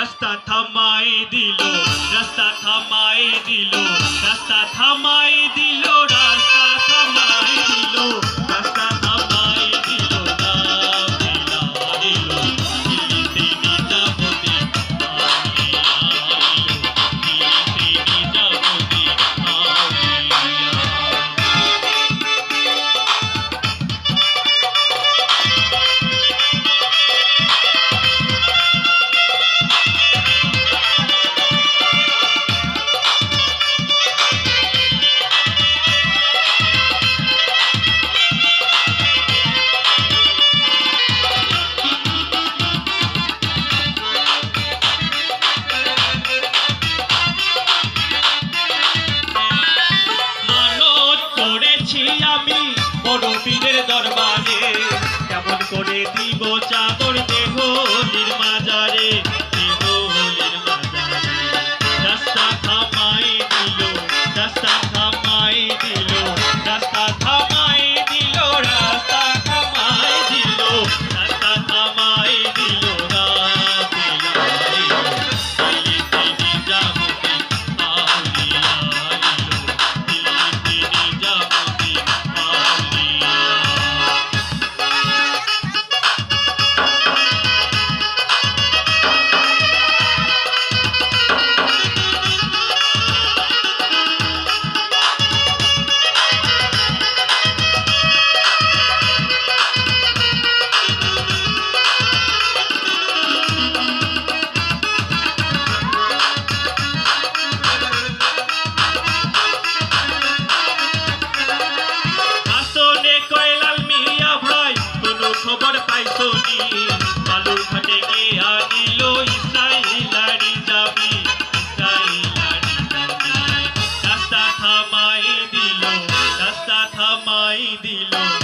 রাস্তা থামাই দিল রাস্তা থামাই দিল রাস্তা থামাই দিল। তোরতে খবর পাইছো নি বালুর ঘাটে গিয়া দিল ইসরাইলারি যাবি ইসরাইলারি যাবি রাস্তা থামাই দিল, রাস্তা থামাই দিল।